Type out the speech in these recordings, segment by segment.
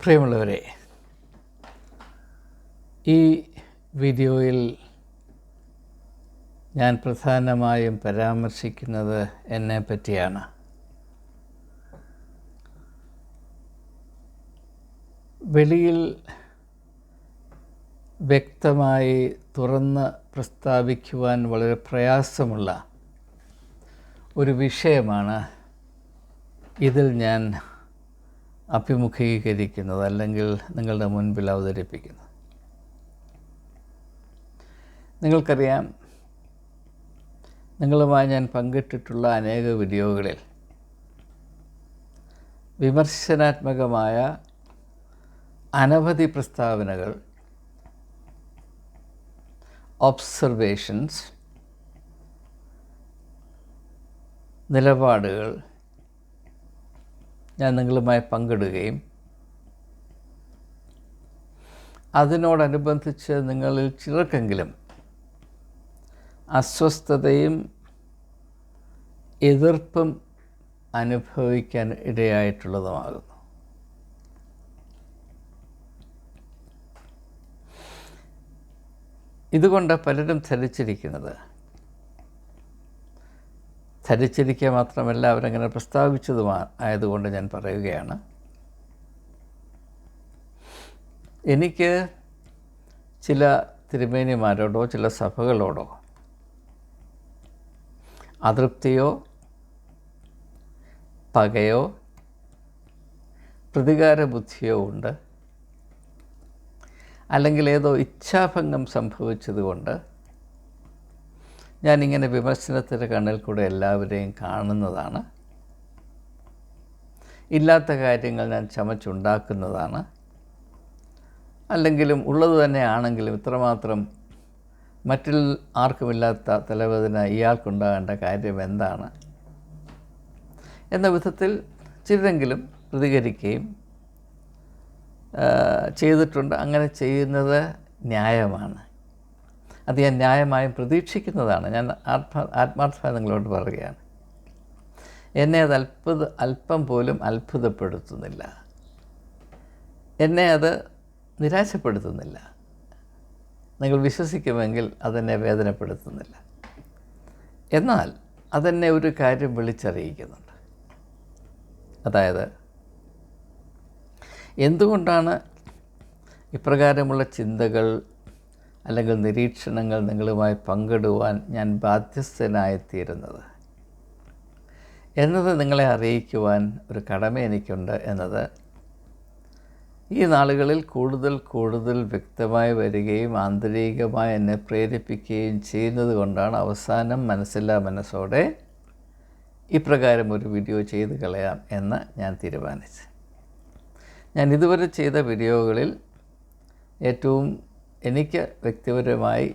പ്രിയമുള്ളവരെ ഈ വീഡിയോയിൽ ഞാൻ പ്രധാനമായും പരാമർശിക്കുന്നത് എന്നെ പറ്റിയാണ്. വെളിയിൽ വ്യക്തമായി തുറന്ന് പ്രസ്താവിക്കുവാൻ വളരെ പ്രയാസമുള്ള ഒരു വിഷയമാണ് ഇതിൽ ഞാൻ അഭിമുഖീകരിക്കുന്നത് അല്ലെങ്കിൽ നിങ്ങളുടെ മുൻപിൽ അവതരിപ്പിക്കുന്നത്. നിങ്ങൾക്കറിയാം നിങ്ങളുമായി ഞാൻ പങ്കിട്ടിട്ടുള്ള അനേക വീഡിയോകളിൽ വിമർശനാത്മകമായ അനവധി പ്രസ്താവനകൾ ഒബ്സർവേഷൻസ് നിലപാടുകൾ ഞാൻ നിങ്ങളുമായി പങ്കിടുകയും അതിനോടനുബന്ധിച്ച് നിങ്ങളിൽ ചിലർക്കെങ്കിലും അസ്വസ്ഥതയും എതിർപ്പും അനുഭവിക്കാൻ ഇടയായിട്ടുള്ളതുമാകുന്നു. ഇതുകൊണ്ട് പലരും ധരിച്ചിരിക്കുന്നത് ധരിച്ചിരിക്കുക മാത്രമല്ല അവരങ്ങനെ പ്രസ്താവിച്ചതുമാ ആയതുകൊണ്ട് ഞാൻ പറയുകയാണ്. എനിക്ക് ചില തിരുമേനിമാരോടോ ചില സഭകളോടോ അതൃപ്തിയോ പകയോ പ്രതികാര ബുദ്ധിയോ ഉണ്ട്. അല്ലെങ്കിൽ ഏതോ ഇച്ഛാഭംഗം സംഭവിച്ചതുകൊണ്ട് ഞാനിങ്ങനെ വിമർശനത്തിന്റെ കണ്ണിൽ കൂടെ എല്ലാവരെയും കാണുന്നതാണ്. ഇല്ലാത്ത കാര്യങ്ങൾ ഞാൻ ചമച്ചുണ്ടാക്കുന്നതാണ് അല്ലെങ്കിലും ഉള്ളത് തന്നെയാണെങ്കിലും ഇത്രമാത്രം മറ്റിൽ ആർക്കുമില്ലാത്ത തലവേദന ഇയാൾക്കുണ്ടാകേണ്ട കാര്യം എന്താണ്? എന്ന വിധത്തിൽ ചിലരെങ്കിലും പ്രതികരിക്കുകയും ചെയ്തിട്ടുണ്ട്. അങ്ങനെ ചെയ്യുന്നത് ന്യായമാണ്. അത് ന്യായമായും പ്രതീക്ഷിക്കുന്നതാണ്. ഞാൻ ആത്മ ആത്മാർത്ഥമായി നിങ്ങളോട് പറയുകയാണ്. എന്നെ അത് അത്ഭുത അല്പം പോലും അത്ഭുതപ്പെടുത്തുന്നില്ല. എന്നെ അത് നിരാശപ്പെടുത്തുന്നില്ല. നിങ്ങൾ വിശ്വസിക്കുമെങ്കിൽ അതെന്നെ വേദനപ്പെടുത്തുന്നില്ല. എന്നാൽ അതെന്നെ ഒരു കാര്യം വിളിച്ചറിയിക്കുന്നുണ്ട്. അതായത് എന്തുകൊണ്ടാണ് ഇപ്രകാരമുള്ള ചിന്തകൾ അല്ലെങ്കിൽ നിരീക്ഷണങ്ങൾ നിങ്ങളുമായി പങ്കിടുവാൻ ഞാൻ ബാധ്യസ്ഥനായിത്തീരുന്നത്. എന്നത് നിങ്ങളെ അറിയിക്കുവാൻ ഒരു കടമ എനിക്കുണ്ട് എന്നത് ഈ നാളുകളിൽ കൂടുതൽ കൂടുതൽ വ്യക്തമായി വരികയും ആന്തരികമായി എന്നെ പ്രേരിപ്പിക്കുകയും ചെയ്യുന്നത് കൊണ്ടാണ് അവസാനം മനസ്സില്ലാ മനസ്സോടെ ഇപ്രകാരം ഒരു വീഡിയോ ചെയ്ത് കളയാം എന്ന് ഞാൻ തീരുമാനിച്ചു. ഞാൻ ഇതുവരെ ചെയ്ത വീഡിയോകളിൽ ഏറ്റവും എനിക്ക് വ്യക്തിപരമായി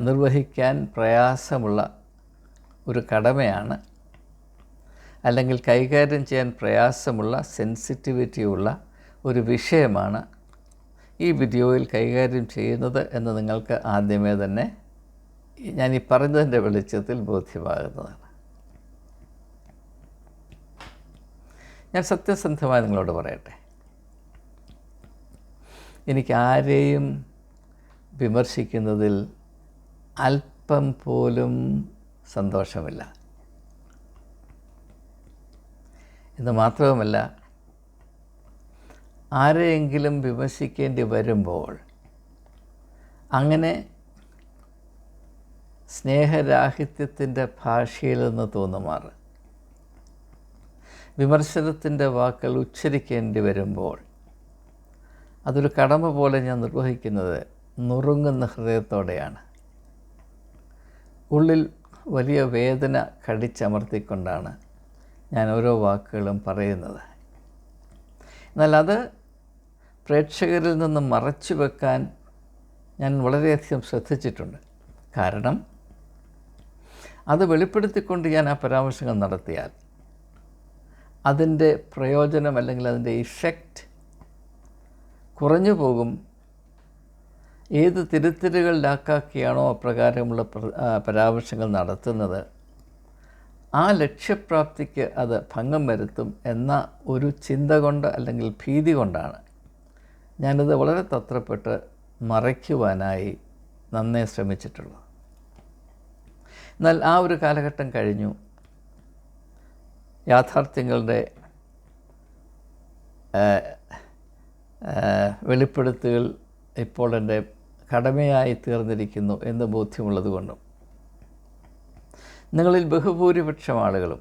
നിർവഹിക്കാൻ പ്രയാസമുള്ള ഒരു കടമയാണ്. അല്ലെങ്കിൽ കൈകാര്യം ചെയ്യാൻ പ്രയാസമുള്ള സെൻസിറ്റിവിറ്റിയുള്ള ഒരു വിഷയമാണ് ഈ വീഡിയോയിൽ കൈകാര്യം ചെയ്യുന്നത് എന്ന് നിങ്ങൾക്ക് ആദ്യമേ തന്നെ ഞാൻ ഈ പറഞ്ഞതിന്റെ വെളിച്ചത്തിൽ ബോധ്യമാകുന്നതാണ്. ഞാൻ സത്യസന്ധമായി നിങ്ങളോട് പറയട്ടെ. എനിക്ക് ആരെയും വിമർശിക്കുന്നതിൽ അല്പം പോലും സന്തോഷമില്ല. എന്ന് മാത്രവുമല്ല ആരെയെങ്കിലും വിമർശിക്കേണ്ടി വരുമ്പോൾ അങ്ങനെ സ്നേഹരാഹിത്യത്തിന്റെ ഭാഷയിൽ നിന്ന് തോന്നുമാറ്. വിമർശനത്തിന്റെ വാക്കുകൾ ഉച്ചരിക്കേണ്ടി വരുമ്പോൾ അതൊരു കടമ പോലെ ഞാൻ നിർവഹിക്കുന്നത് നുറുങ്ങുന്ന ഹൃദയത്തോടെയാണ്. ഉള്ളിൽ വലിയ വേദന കടിച്ചമർത്തിക്കൊണ്ടാണ് ഞാൻ ഓരോ വാക്കുകളും പറയുന്നത്. എന്നാൽ അത് പ്രേക്ഷകരിൽ നിന്ന് മറച്ചു വെക്കാൻ ഞാൻ വളരെയധികം ശ്രദ്ധിച്ചിട്ടുണ്ട്. കാരണം അത് വെളിപ്പെടുത്തിക്കൊണ്ട് ഞാൻ ആ പരാമർശങ്ങൾ നടത്തിയാൽ അതിന്റെ പ്രയോജനം അല്ലെങ്കിൽ അതിന്റെ ഇഫക്റ്റ് കുറഞ്ഞു പോകും. ഏത് തിരുത്തലുകളിലാക്കാക്കിയാണോ അപ്രകാരമുള്ള പരാമർശങ്ങൾ നടത്തുന്നത്? ആ ലക്ഷ്യപ്രാപ്തിക്ക് അത് ഭംഗം വരുത്തും എന്ന ഒരു ചിന്ത കൊണ്ട് അല്ലെങ്കിൽ ഭീതി കൊണ്ടാണ്. ഞാനിത് വളരെ തത്രപ്പെട്ട് മറയ്ക്കുവാനായി നന്നേ ശ്രമിച്ചിട്ടുള്ളത്. എന്നാൽ ആ ഒരു കാലഘട്ടം കഴിഞ്ഞു. യാഥാർത്ഥ്യങ്ങളുടെ വെളിപ്പെടുത്തുകൾ ഇപ്പോൾ എന്റെ കടമയായി തീർന്നിരിക്കുന്നു എന്ന് ബോധ്യമുള്ളത് കൊണ്ടും. നിങ്ങളിൽ ബഹുഭൂരിപക്ഷം ആളുകളും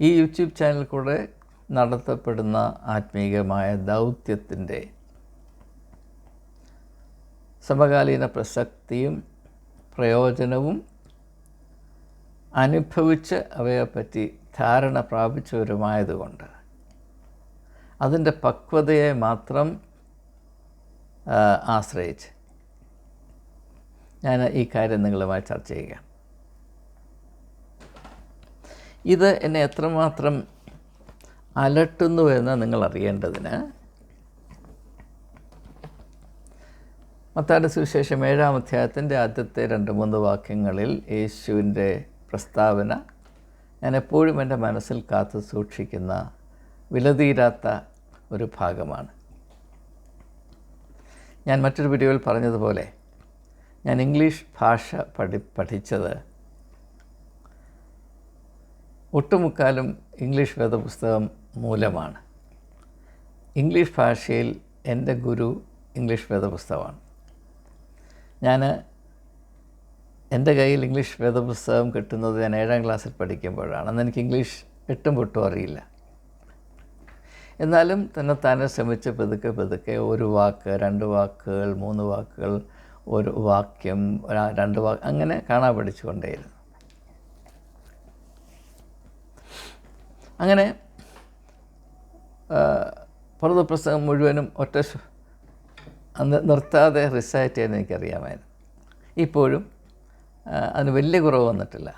ഈ യൂട്യൂബ് ചാനൽ കൂടെ നടത്തപ്പെടുന്ന ആത്മീകമായ ദൗത്യത്തിന്റെ സമകാലീന പ്രസക്തിയും പ്രയോജനവും അനുഭവിച്ച് അവയെപ്പറ്റി ധാരണ പ്രാപിച്ചവരുമായതുകൊണ്ട് അതിന്റെ പക്വതയെ മാത്രം ആശ്രയിച്ച്. ഞാൻ ഈ കാര്യം നിങ്ങളുമായി ചർച്ച ചെയ്യുക ഇത് എന്നെ എത്രമാത്രം അലട്ടുന്നു എന്ന് നിങ്ങൾ അറിയേണ്ടതിന് മത്താന്റെ സുവിശേഷം ഏഴാം അധ്യായത്തിന്റെ ആദ്യത്തെ രണ്ട് മൂന്ന് വാക്യങ്ങളിൽ യേശുവിന്റെ പ്രസ്താവന ഞാൻ എപ്പോഴും എന്റെ മനസ്സിൽ കാത്തു സൂക്ഷിക്കുന്ന വിലതീരാത്ത ഒരു ഭാഗമാണ്. ഞാൻ മറ്റൊരു വീഡിയോയിൽ പറഞ്ഞതുപോലെ ഞാൻ ഇംഗ്ലീഷ് ഭാഷ പഠി പഠിച്ചത് ഒട്ടുമുക്കാലും ഇംഗ്ലീഷ് വേദപുസ്തകം മൂലമാണ്. ഇംഗ്ലീഷ് ഭാഷയിൽ എന്റെ ഗുരു ഇംഗ്ലീഷ് വേദപുസ്തകമാണ്. ഞാൻ എന്റെ കയ്യിൽ ഇംഗ്ലീഷ് വേദപുസ്തകം കിട്ടുന്നത് ഞാൻ ഏഴാം ക്ലാസ്സിൽ പഠിക്കുമ്പോഴാണ്. അന്ന് എനിക്ക് ഇംഗ്ലീഷ് എട്ടും പൊട്ടും അറിയില്ല. എന്നാലും തന്നെ താനെ ശ്രമിച്ച് പതുക്കെ പതുക്കെ ഒരു വാക്ക് രണ്ട് വാക്കുകൾ മൂന്ന് വാക്കുകൾ ഒരു വാക്യം രണ്ട് വാക്ക് അങ്ങനെ കാണാൻ പഠിച്ചുകൊണ്ടേയിരുന്നു. അങ്ങനെ പുറത്തുപുസ്തകം മുഴുവനും ഒറ്റ നിർത്താതെ റിസൈറ്റ് ചെയ്യുന്ന എനിക്കറിയാമായിരുന്നു. ഇപ്പോഴും അതിന് വലിയ കുറവ് വന്നിട്ടില്ല.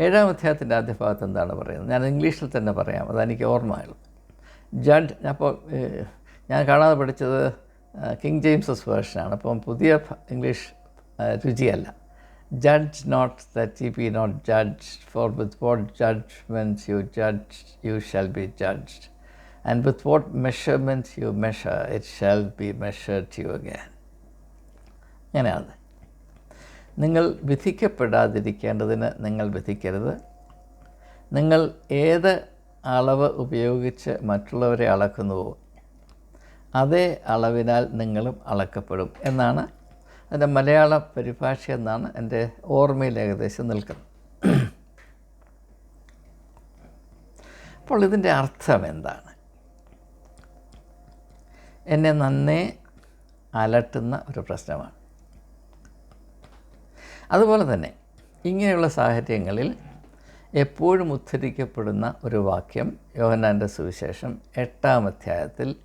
ഏഴാം അധ്യായത്തിന്റെ ആദ്യ ഭാഗത്ത് എന്താണ് പറയുന്നത്? ഞാൻ ഇംഗ്ലീഷിൽ തന്നെ പറയാം. അതെനിക്ക് ഓർമ്മയുള്ളത് ജഡ് അപ്പോൾ ഞാൻ കാണാതെ പഠിച്ചത് കിങ് ജെയിംസസ് വേർഷനാണ് അപ്പം പുതിയ English രുചിയല്ല. Judge not that you be not judge for with what judgments you judge you shall be judged and with what measurements you measure it shall be measured you again അങ്ങനെയാണ്. നിങ്ങൾ വിധിക്കപ്പെടാതിരിക്കേണ്ടതിന് നിങ്ങൾ വിധിക്കരുത്. നിങ്ങൾ ഏത് അളവ് ഉപയോഗിച്ച് മറ്റുള്ളവരെ അളക്കുന്നുവോ അതേ അളവിനാൽ നിങ്ങളും അളക്കപ്പെടും എന്നാണ് അതിന്റെ മലയാള പരിഭാഷ എന്നാണ് എന്റെ ഓർമ്മയിൽ ഏകദേശം നിൽക്കുന്നത്. അപ്പോൾ ഇതിന്റെ അർത്ഥം എന്താണ്? എന്നെ നന്നേ അലട്ടുന്ന ഒരു പ്രശ്നമാണ്. അതുപോലെ തന്നെ ഇങ്ങനെയുള്ള സാഹചര്യങ്ങളിൽ എപ്പോഴും ഉദ്ധരിക്കപ്പെടുന്ന ഒരു വാക്യം യോഹനാന്റെ സുവിശേഷം എട്ടാം അധ്യായത്തിൽ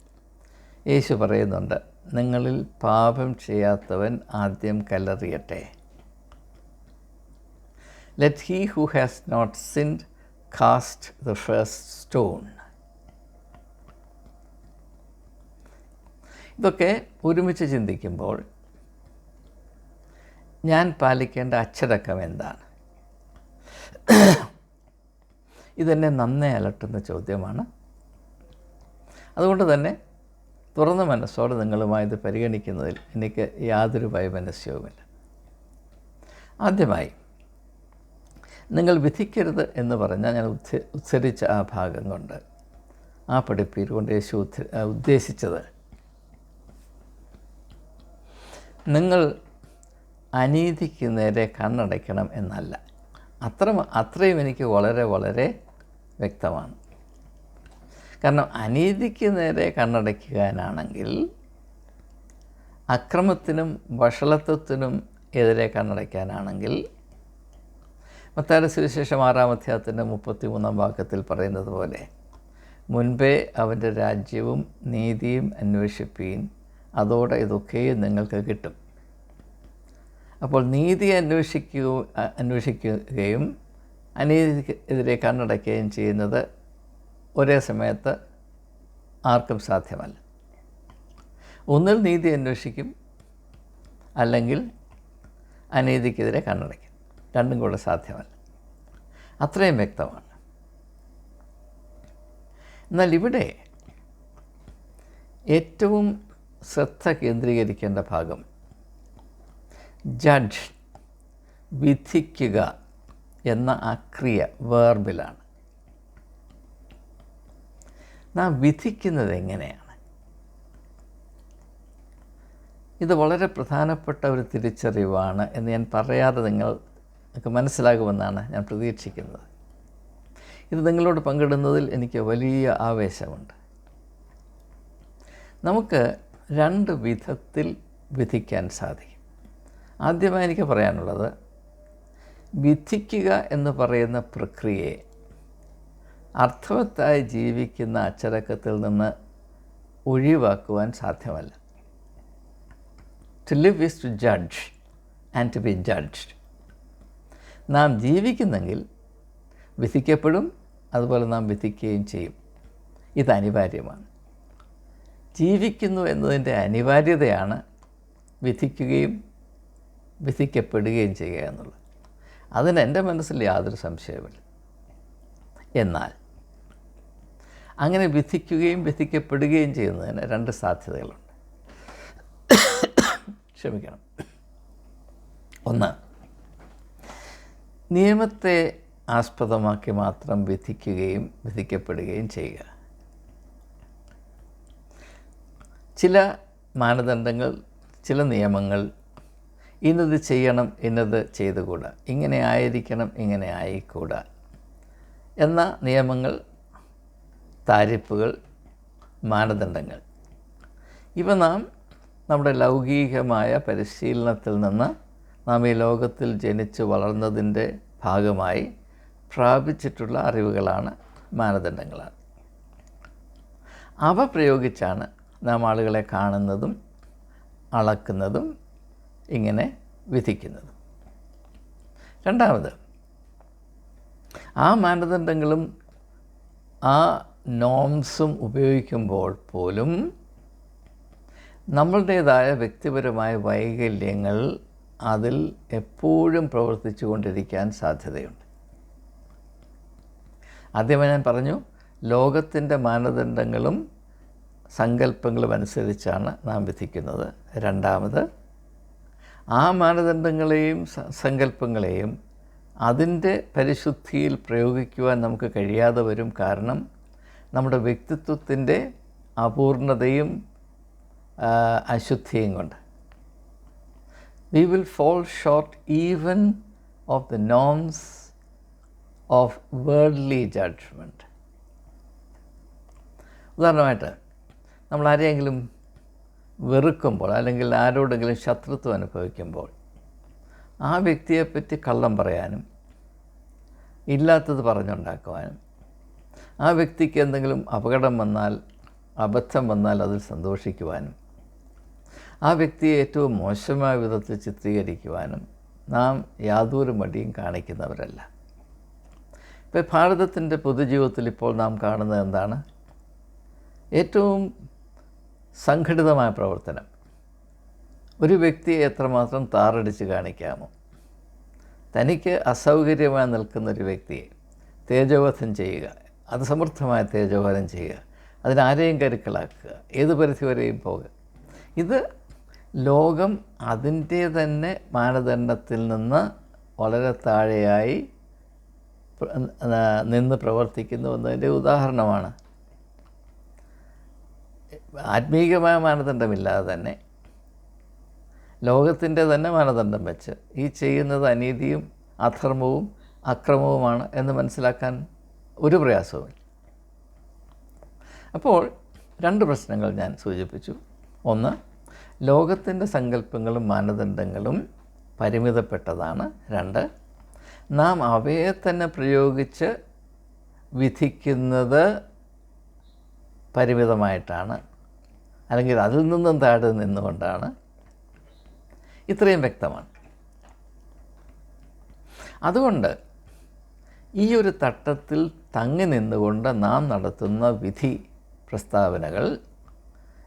യേശു പറയുന്നുണ്ട് നിങ്ങളിൽ പാപം ചെയ്യാത്തവൻ ആദ്യം കല്ലെറിയട്ടെ. Let he who has not sinned cast the first stone ഇതൊക്കെ ഒരുമിച്ച് ചിന്തിക്കുമ്പോൾ ഞാൻ പാലിക്കേണ്ട അച്ചടക്കം എന്താണ്? ഇതെന്നെ നന്നേ അലട്ടുന്ന ചോദ്യമാണ്. അതുകൊണ്ട് തന്നെ തുറന്ന മനസ്സോടെ നിങ്ങളുമായി ഇത് പരിഗണിക്കുന്നതിൽ എനിക്ക് യാതൊരു വൈമനസ്യവുമില്ല. ആദ്യമായി നിങ്ങൾ വിധിക്കരുത് എന്ന് പറഞ്ഞാൽ ഞാൻ ഉച്ചരിച്ച ആ ഭാഗം കൊണ്ട് ആ പഠിപ്പീര് കൊണ്ട് യേശു ഉദ്ദേശിച്ചത് നിങ്ങൾ അനീതിക്ക് നേരെ കണ്ണടയ്ക്കണം എന്നല്ല. അത്ര അത്രയും എനിക്ക് വളരെ വളരെ വ്യക്തമാണ്. കാരണം അനീതിക്ക് നേരെ കണ്ണടയ്ക്കാനാണെങ്കിൽ അക്രമത്തിനും വഷളത്വത്തിനും എതിരെ കണ്ണടയ്ക്കാനാണെങ്കിൽ മത്താര സുവിശേഷം ആറാം അധ്യായത്തിന്റെ മുപ്പത്തി മൂന്നാം വാക്യത്തിൽ പറയുന്നത് പോലെ മുൻപേ അവന്റെ രാജ്യവും നീതിയും അന്വേഷിപ്പീൻ അതോടെ ഇതൊക്കെയും നിങ്ങൾക്ക് കിട്ടും. അപ്പോൾ നീതി അന്വേഷിക്കുക അന്വേഷിക്കുകയും അനീതിക്കെതിരെ കണ്ണടയ്ക്കുകയും ചെയ്യുന്നത് ഒരേ സമയത്ത് ആർക്കും സാധ്യമല്ല. ഒന്നിൽ നീതി അന്വേഷിക്കും അല്ലെങ്കിൽ അനീതിക്കെതിരെ കണ്ണടയ്ക്കും. രണ്ടും കൂടെ സാധ്യമല്ല. അത്രയും വ്യക്തമാണ്. എന്നാൽ ഇവിടെ ഏറ്റവും ശ്രദ്ധ കേന്ദ്രീകരിക്കേണ്ട ഭാഗം ജഡ്ജ് വിധിക്കുക എന്ന ആ ക്രിയ വേർബിലാണ് നാം വിധിക്കുന്നത് എങ്ങനെയാണ്? ഇത് വളരെ പ്രധാനപ്പെട്ട ഒരു തിരിച്ചറിവാണ് എന്ന് ഞാൻ പറയാതെ നിങ്ങൾക്ക് മനസ്സിലാകുമെന്നാണ് ഞാൻ പ്രതീക്ഷിക്കുന്നത്. ഇത് നിങ്ങളോട് പങ്കിടുന്നതിൽ എനിക്ക് വലിയ ആവേശമുണ്ട്. നമുക്ക് രണ്ട് വിധത്തിൽ വിധിക്കാൻ സാധിക്കും. ആദ്യമായി എനിക്ക് പറയാനുള്ളത് വിധിക്കുക എന്ന് പറയുന്ന പ്രക്രിയയെ അർത്ഥവത്തായി ജീവിക്കുന്ന അച്ചടക്കത്തിൽ നിന്ന് ഒഴിവാക്കുവാൻ സാധ്യമല്ല. To live is to judge and to be judged നാം ജീവിക്കുന്നെങ്കിൽ വിധിക്കപ്പെടും അതുപോലെ നാം വിധിക്കുകയും ചെയ്യും. ഇത് അനിവാര്യമാണ്. ജീവിക്കുന്നു എന്നതിന്റെ അനിവാര്യതയാണ് വിധിക്കുകയും വിധിക്കപ്പെടുകയും ചെയ്യുക എന്നുള്ളത്. അതിന് എന്റെ മനസ്സിൽ യാതൊരു സംശയമില്ല എന്നാൽ അങ്ങനെ വിധിക്കുകയും വിധിക്കപ്പെടുകയും ചെയ്യുന്നതിന് രണ്ട് സാധ്യതകളുണ്ട്. ക്ഷമിക്കണം. ഒന്ന് നിയമത്തെ ആസ്പദമാക്കി മാത്രം വിധിക്കുകയും വിധിക്കപ്പെടുകയും ചെയ്യുക. ചില മാനദണ്ഡങ്ങൾ ചില നിയമങ്ങൾ ഇന്നത് ചെയ്യണം ഇന്നത് ചെയ്തുകൂടാ. ഇങ്ങനെ ആയിരിക്കണം ഇങ്ങനെ ആയിക്കൂടാ. എന്ന നിയമങ്ങൾ താരിപ്പുകൾ മാനദണ്ഡങ്ങൾ. ഇവ നാം നമ്മുടെ ലൗകികമായ പരിശീലനത്തിൽ നിന്ന് നാം ഈ ലോകത്തിൽ ജനിച്ച് വളർന്നതിന്റെ ഭാഗമായി പ്രാപിച്ചിട്ടുള്ള അറിവുകളാണ് മാനദണ്ഡങ്ങളാണ്. അവ പ്രയോഗിച്ചാണ് നാം ആളുകളെ കാണുന്നതും അളക്കുന്നതും ഇങ്ങനെ വിധിക്കുന്നത്. രണ്ടാമത് ആ മാനദണ്ഡങ്ങളും ആ നോംസും ഉപയോഗിക്കുമ്പോൾ പോലും നമ്മളുടേതായ വ്യക്തിപരമായ വൈകല്യങ്ങൾ അതിൽ എപ്പോഴും പ്രവർത്തിച്ചു കൊണ്ടിരിക്കാൻ സാധ്യതയുണ്ട്. ആദ്യമേ ഞാൻ പറഞ്ഞു ലോകത്തിന്റെ മാനദണ്ഡങ്ങളും സങ്കല്പങ്ങളും അനുസരിച്ചാണ് നാം വിധിക്കുന്നത്. രണ്ടാമത് ആ മാനദണ്ഡങ്ങളെയും സങ്കല്പങ്ങളെയും അതിന്റെ പരിശുദ്ധിയിൽ പ്രയോഗിക്കുവാൻ നമുക്ക് കഴിയാതെ വരും കാരണം നമ്മുടെ വ്യക്തിത്വത്തിന്റെ അപൂർണതയും അശുദ്ധിയും കൊണ്ട്. We will fall short even of the norms of worldly judgment ഉദാഹരണമായിട്ട് നമ്മൾ ആരെയെങ്കിലും വെറുക്കുമ്പോൾ അല്ലെങ്കിൽ ആരോടെങ്കിലും ശത്രുത്വം അനുഭവിക്കുമ്പോൾ ആ വ്യക്തിയെപ്പറ്റി കള്ളം പറയാനും ഇല്ലാത്തത് പറഞ്ഞുണ്ടാക്കുവാനും ആ വ്യക്തിക്ക് എന്തെങ്കിലും അപകടം വന്നാൽ അബദ്ധം വന്നാൽ അതിൽ സന്തോഷിക്കുവാനും ആ വ്യക്തിയെ ഏറ്റവും മോശമായ വിധത്തിൽ ചിത്രീകരിക്കുവാനും നാം യാതൊരു മടിയും കാണിക്കുന്നവരല്ല. ഇപ്പോൾ ഭാരതത്തിന്റെ പൊതുജീവിതത്തിൽ ഇപ്പോൾ നാം കാണുന്നത് എന്താണ്? ഏറ്റവും സംഘടിതമായ പ്രവർത്തനം. ഒരു വ്യക്തിയെ എത്രമാത്രം താറടിച്ച് കാണിക്കാമോ തനിക്ക് അസൗകര്യമായി നിൽക്കുന്ന ഒരു വ്യക്തിയെ തേജോവധം ചെയ്യുക അത് സമൃദ്ധമായ തേജോവധം ചെയ്യുക അതിനാരെയും കരുക്കളാക്കുക ഏത് പരിധി വരെയും പോകുക ഇത് ലോകം അതിന്റെ തന്നെ മാനദണ്ഡത്തിൽ നിന്ന് വളരെ താഴെയായി നിന്ന് പ്രവർത്തിക്കുന്നു എന്നതിന്റെ ഉദാഹരണമാണ് ആത്മീകമായ മാനദണ്ഡമില്ലാതെ തന്നെ ലോകത്തിന്റെ തന്നെ മാനദണ്ഡം വെച്ച് ഈ ചെയ്യുന്നത് അനീതിയും അധർമ്മവും അക്രമവുമാണ് എന്ന് മനസ്സിലാക്കാൻ ഒരു പ്രയാസവുമില്ല. അപ്പോൾ രണ്ട് പ്രശ്നങ്ങൾ ഞാൻ സൂചിപ്പിച്ചു. ഒന്ന് ലോകത്തിന്റെ സങ്കല്പങ്ങളും മാനദണ്ഡങ്ങളും പരിമിതപ്പെട്ടതാണ്. രണ്ട് നാം അവയെ തന്നെ പ്രയോഗിച്ച് വിധിക്കുന്നത് പരിമിതമായിട്ടാണ്. അല്ലെങ്കിൽ അതിൽ നിന്നും താഴെ നിന്നുകൊണ്ടാണ് ഇത്രയും വ്യക്തമാണ്. അതുകൊണ്ട് ഈ ഒരു തട്ടത്തിൽ തങ്ങി നിന്നുകൊണ്ട് നാം നടത്തുന്ന വിധി പ്രസ്താവനകൾ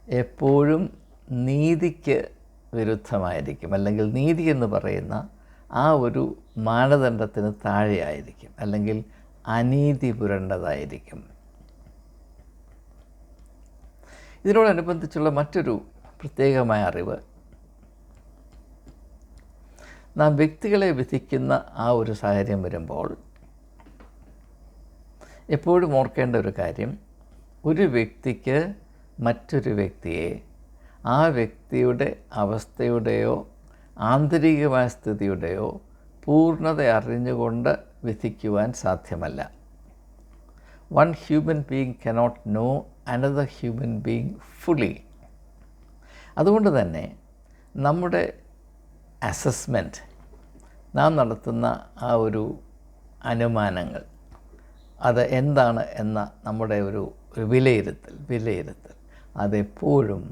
എപ്പോഴും നീതിക്ക് വിരുദ്ധമായിരിക്കും. അല്ലെങ്കിൽ നീതി എന്ന് പറയുന്ന ആ ഒരു മാനദണ്ഡത്തിന് താഴെയായിരിക്കും. അല്ലെങ്കിൽ അനീതി പുരണ്ടതായിരിക്കും. ഇതിനോടനുബന്ധിച്ചുള്ള മറ്റൊരു പ്രത്യേകമായ അറിവ്. നാം വ്യക്തികളെ വിധിക്കുന്ന ആ ഒരു സാഹചര്യം വരുമ്പോൾ എപ്പോഴും ഓർക്കേണ്ട ഒരു കാര്യം ഒരു വ്യക്തിക്ക് മറ്റൊരു വ്യക്തിയെ ആ വ്യക്തിയുടെ അവസ്ഥയുടെയോ ആന്തരികമായ സ്ഥിതിയുടെയോ പൂർണത അറിഞ്ഞുകൊണ്ട് വിധിക്കുവാൻ സാധ്യമല്ല. One human being cannot know another human being fully അതുകൊണ്ട് തന്നെ നമ്മുടെ അസസ്മെന്റ് നാം നടത്തുന്ന ആ ഒരു അനുമാനങ്ങൾ അത് എന്താണ് എന്ന നമ്മുടെ ഒരു വിലയിരുത്തൽ വിലയിരുത്തൽ അതെപ്പോഴും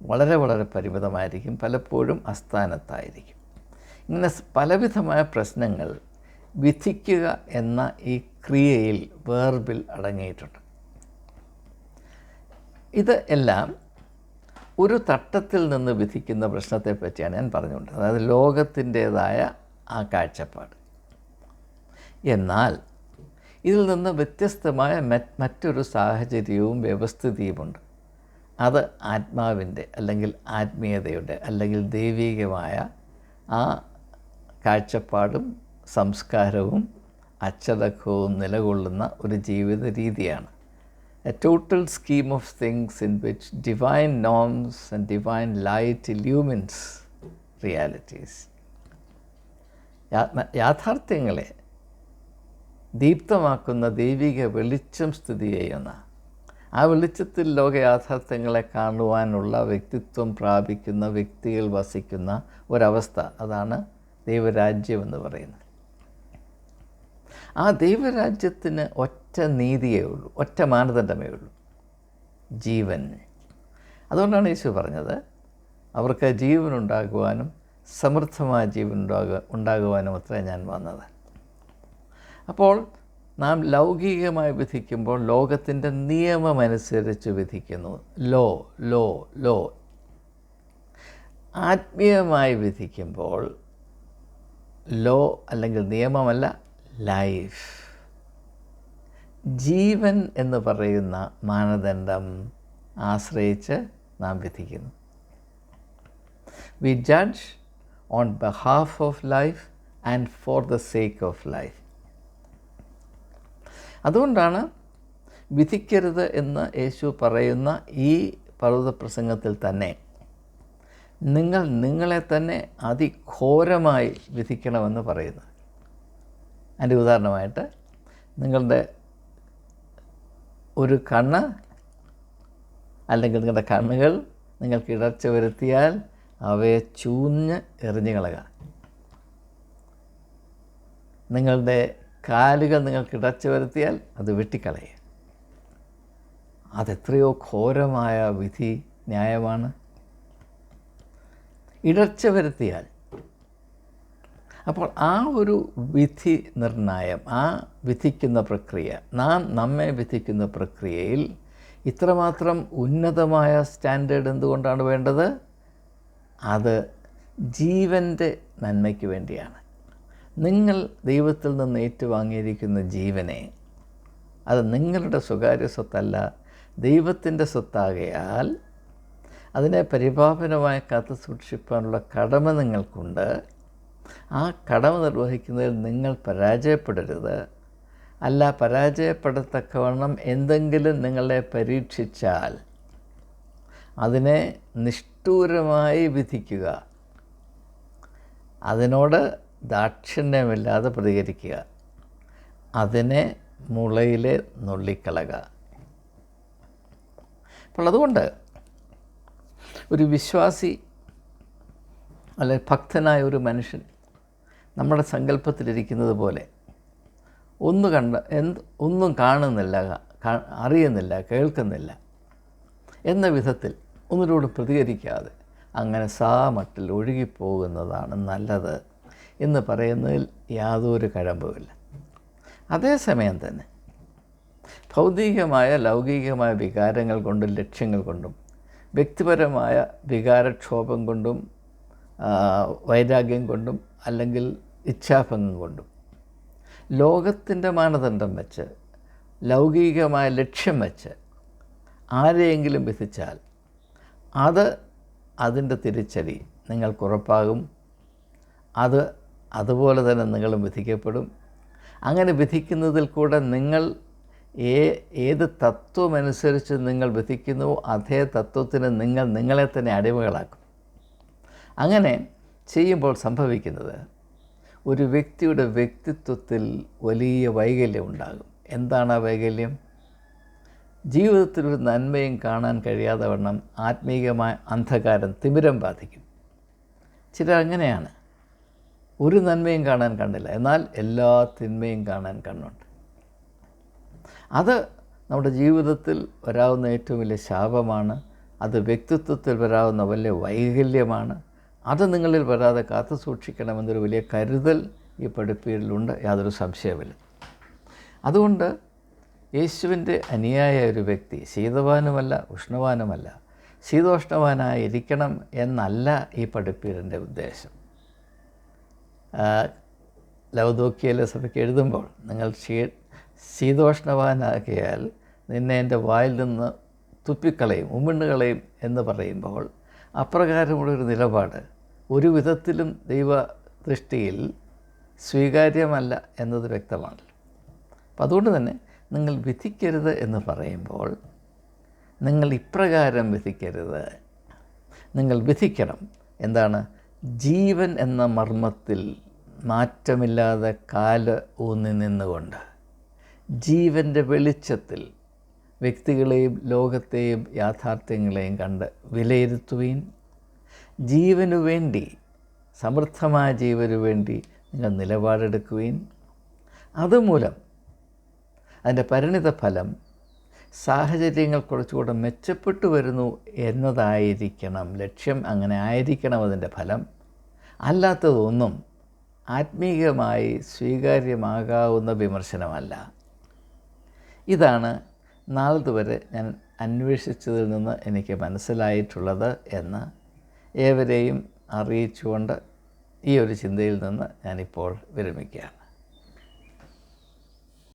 വളരെ വളരെ പരിമിതമായിരിക്കും പലപ്പോഴും അസ്ഥാനത്തായിരിക്കും. ഇങ്ങനെ പലവിധമായ പ്രശ്നങ്ങൾ വിധിക്കുക എന്ന ഈ ക്രിയയിൽ വേർബിൽ അടങ്ങിയിട്ടുണ്ട്. ഇത് എല്ലാം ഒരു തട്ടത്തിൽ നിന്ന് വിധിക്കുന്ന പ്രശ്നത്തെ പറ്റിയാണ് ഞാൻ പറഞ്ഞുകൊണ്ട് അതായത് ലോകത്തിന്റേതായ ആ കാഴ്ചപ്പാട്. എന്നാൽ ഇതിൽ നിന്ന് വ്യത്യസ്തമായ മറ്റൊരു സാഹചര്യവും വ്യവസ്ഥിതിയുമുണ്ട്. അത് ആത്മാവിന്റെ അല്ലെങ്കിൽ ആത്മീയതയുടെ അല്ലെങ്കിൽ ദൈവികമായ ആ കാഴ്ചപ്പാടും സംസ്കാരവും അച്ചടക്കവും നിലകൊള്ളുന്ന ഒരു ജീവിത രീതിയാണ്. A total scheme of things in which divine norms and divine light illumines realities. യാഥാർത്ഥ്യങ്ങളെ ദീപ്തമാക്കുന്ന ദൈവിക വെളിച്ചം സ്ഥിതി ചെയ്യുന്ന ആ വെളിച്ചത്തിൽ ലോക യാഥാർത്ഥ്യങ്ങളെ കാണുവാനുള്ള വ്യക്തിത്വം പ്രാപിക്കുന്ന വ്യക്തികൾ വസിക്കുന്ന ഒരവസ്ഥ അതാണ് ദൈവരാജ്യം എന്ന് പറയുന്നത് ആ ദൈവരാജ്യത്തിന് ഒറ്റ നീതിയേ ഉള്ളൂ ഒറ്റ മാനദണ്ഡമേ ഉള്ളൂ. ജീവൻ. അതുകൊണ്ടാണ് യേശു പറഞ്ഞത് അവർക്ക് ജീവൻ ഉണ്ടാകുവാനും സമൃദ്ധമായ ജീവൻ ഉണ്ടാകുക ഉണ്ടാകുവാനും അത്ര ഞാൻ വന്നത്. അപ്പോൾ നാം ലൗകികമായി വിധിക്കുമ്പോൾ ലോകത്തിന്റെ നിയമമനുസരിച്ച് വിധിക്കുന്നു. Law law law. ആത്മീയമായി വിധിക്കുമ്പോൾ ലോ അല്ലെങ്കിൽ നിയമമല്ല ലൈഫ്. ജീവൻ എന്ന് പറയുന്ന മാനദണ്ഡം ആശ്രയിച്ച് നാം വിധിക്കുന്നു. We judge on behalf of life and for the sake of life അതുകൊണ്ടാണ് വിധിക്കരുത് എന്ന് യേശു പറയുന്ന ഈ പർവത പ്രസംഗത്തിൽ തന്നെ നിങ്ങൾ നിങ്ങളെ തന്നെ അതിഘോരമായി വിധിക്കണമെന്ന് പറയുന്നത്. അതിന്റെ ഉദാഹരണമായിട്ട് നിങ്ങളുടെ ഒരു കണ്ണ് അല്ലെങ്കിൽ നിങ്ങളുടെ കണ്ണുകൾ നിങ്ങൾക്ക് ഇടർച്ച വരുത്തിയാൽ അവയെ ചൂഞ്ഞ് എറിഞ്ഞു കളയുക. നിങ്ങളുടെ കാലുകൾ നിങ്ങൾക്ക് ഇടർച്ച വരുത്തിയാൽ അത് വെട്ടിക്കളയുക. അതെത്രയോ ഘോരമായ വിധി ന്യായമാണ്. ഇടർച്ച വരുത്തിയാൽ അപ്പോൾ ആ ഒരു വിധി നിർണായം ആ വിധിക്കുന്ന പ്രക്രിയ നാം നമ്മെ വിധിക്കുന്ന പ്രക്രിയയിൽ ഇത്രമാത്രം ഉന്നതമായ സ്റ്റാൻഡേർഡ് എന്തുകൊണ്ടാണ് വേണ്ടത്? അത് ജീവന്റെ നന്മയ്ക്ക് വേണ്ടിയാണ്. നിങ്ങൾ ദൈവത്തിൽ നിന്ന് ഏറ്റുവാങ്ങിയിരിക്കുന്ന ജീവനെ അത് നിങ്ങളുടെ സ്വകാര്യ സ്വത്തല്ല ദൈവത്തിന്റെ സ്വത്താകയാൽ അതിനെ പരിപാവനമായി കാത്തു സൂക്ഷിക്കാനുള്ള കടമ നിങ്ങൾക്കുണ്ട്. ആ കടമ നിർവഹിക്കുന്നതിൽ നിങ്ങൾ പരാജയപ്പെടരുത്. അല്ല പരാജയപ്പെടത്തക്കവണ്ണം എന്തെങ്കിലും നിങ്ങളെ പരീക്ഷിച്ചാൽ അതിനെ നിഷ്ഠൂരമായി വിധിക്കുക. അതിനോട് ദാക്ഷിണ്യമില്ലാതെ പ്രതികരിക്കുക. അതിനെ മുളയിലെ നുള്ളിക്കളക. അപ്പോൾ അതുകൊണ്ട് ഒരു വിശ്വാസി അല്ലെ ഭക്തനായ ഒരു മനുഷ്യൻ നമ്മുടെ സങ്കല്പത്തിലിരിക്കുന്നത് പോലെ. ഒന്ന് കണ്ട എന്ത് ഒന്നും കാണുന്നില്ല അറിയുന്നില്ല കേൾക്കുന്നില്ല എന്ന വിധത്തിൽ ഒന്നിനോട് പ്രതികരിക്കാതെ അങ്ങനെ സാമട്ടിൽ ഒഴുകിപ്പോകുന്നതാണ് നല്ലത് എന്ന് പറയുന്നതിൽ യാതൊരു കഴമ്പുമില്ല. അതേസമയം തന്നെ ഭൗതികമായ ലൗകികമായ വികാരങ്ങൾ കൊണ്ടും ലക്ഷ്യങ്ങൾ കൊണ്ടും വ്യക്തിപരമായ വികാരക്ഷോഭം കൊണ്ടും വൈരാഗ്യം കൊണ്ടും അല്ലെങ്കിൽ ഇച്ഛാഭംഗം കൊണ്ടും ലോകത്തിന്റെ മാനദണ്ഡം വെച്ച് ലൗകികമായ ലക്ഷ്യം വെച്ച് ആരെയെങ്കിലും വിധിച്ചാൽ അത് അതിന്റെ തിരിച്ചടി നിങ്ങൾക്കുറപ്പാകും അത് അതുപോലെ തന്നെ നിങ്ങളും വിധിക്കപ്പെടും. അങ്ങനെ വിധിക്കുന്നതിൽ കൂടെ നിങ്ങൾ ഏ ഏത് തത്വമനുസരിച്ച് നിങ്ങൾ വിധിക്കുന്നുവോ അതേ തത്വത്തിന് നിങ്ങൾ നിങ്ങളെ തന്നെ അടിമകളാക്കും. അങ്ങനെ ചെയ്യുമ്പോൾ സംഭവിക്കുന്നത് ഒരു വ്യക്തിയുടെ വ്യക്തിത്വത്തിൽ വലിയ വൈകല്യം ഉണ്ടാകും. എന്താണ് ആ വൈകല്യം? ജീവിതത്തിൽ ഒരു നന്മയും കാണാൻ കഴിയാതെ വണ്ണം ആത്മീയമായ അന്ധകാരം തിമിരം ബാധിക്കും. ചിലർ അങ്ങനെയാണ്. ഒരു നന്മയും കാണാൻ കണ്ടില്ല. എന്നാൽ എല്ലാ തിന്മയും കാണാൻ കണ്ണുണ്ട്. അത് നമ്മുടെ ജീവിതത്തിൽ വരാവുന്ന ഏറ്റവും വലിയ ശാപമാണ്. അത് വ്യക്തിത്വത്തിൽ വരാവുന്ന വലിയ വൈകല്യമാണ്. അത് നിങ്ങളിൽ വരാതെ കാത്തു സൂക്ഷിക്കണമെന്നൊരു വലിയ കരുതൽ ഈ പഠിപ്പീരിലുണ്ട്. യാതൊരു സംശയമില്ല അതുകൊണ്ട് യേശുവിന്റെ അനുയായ ഒരു വ്യക്തി ശീതവാനുമല്ല ഉഷ്ണവാനുമല്ല ശീതോഷ്ണവാനായിരിക്കണം എന്നല്ല ഈ പഠിപ്പീരിന്റെ ഉദ്ദേശം. ലവദോക്കിയയിലെ സഭയ്ക്ക് എഴുതുമ്പോൾ നിങ്ങൾ ശീ ശീതോഷ്ണവാനാക്കിയാൽ നിന്നെ എന്റെ വായിൽ നിന്ന് തുപ്പിക്കളയും ഉമ്മിണ്ണുകളയും എന്ന് പറയുമ്പോൾ അപ്രകാരമുള്ളൊരു നിലപാട്. ഒരു വിധത്തിലും ദൈവ ദൃഷ്ടിയിൽ സ്വീകാര്യമല്ല എന്നത് വ്യക്തമാണ്. അപ്പം അതുകൊണ്ട് തന്നെ നിങ്ങൾ വിധിക്കരുത് എന്ന് പറയുമ്പോൾ നിങ്ങൾ ഇപ്രകാരം വിധിക്കരുത്. നിങ്ങൾ വിധിക്കണം. എന്താണ്? ജീവൻ എന്ന മർമ്മത്തിൽ മാറ്റമില്ലാതെ കാൽ ഊന്നി നിന്നുകൊണ്ട് ജീവന്റെ വെളിച്ചത്തിൽ വ്യക്തികളെയും ലോകത്തെയും യാഥാർത്ഥ്യങ്ങളെയും കണ്ട് വിലയിരുത്തുവീൻ. ജീവനു വേണ്ടി സമൃദ്ധമായ ജീവനു വേണ്ടി നിങ്ങൾ നിലപാടെടുക്കുവീൻ. അതുമൂലം അതിന്റെ പരിണിത ഫലം സാഹചര്യങ്ങൾ കുറച്ചുകൂടെ മെച്ചപ്പെട്ടു വരുന്നു എന്നതായിരിക്കണം. ലക്ഷ്യം അങ്ങനെ ആയിരിക്കണം അതിന്റെ ഫലം. അല്ലാത്തതൊന്നും ആത്മീയമായി സ്വീകാര്യമാകാവുന്ന വിമർശനമല്ല. ഇതാണ് നാളതുവരെ ഞാൻ അന്വേഷിച്ചതിൽ നിന്ന് എനിക്ക് മനസ്സിലായിട്ടുള്ളത് എന്ന് ഏവരെയും അറിയിച്ചുകൊണ്ട് ഈ ഒരു ചിന്തയിൽ നിന്ന് ഞാനിപ്പോൾ വിരമിക്കുകയാണ്.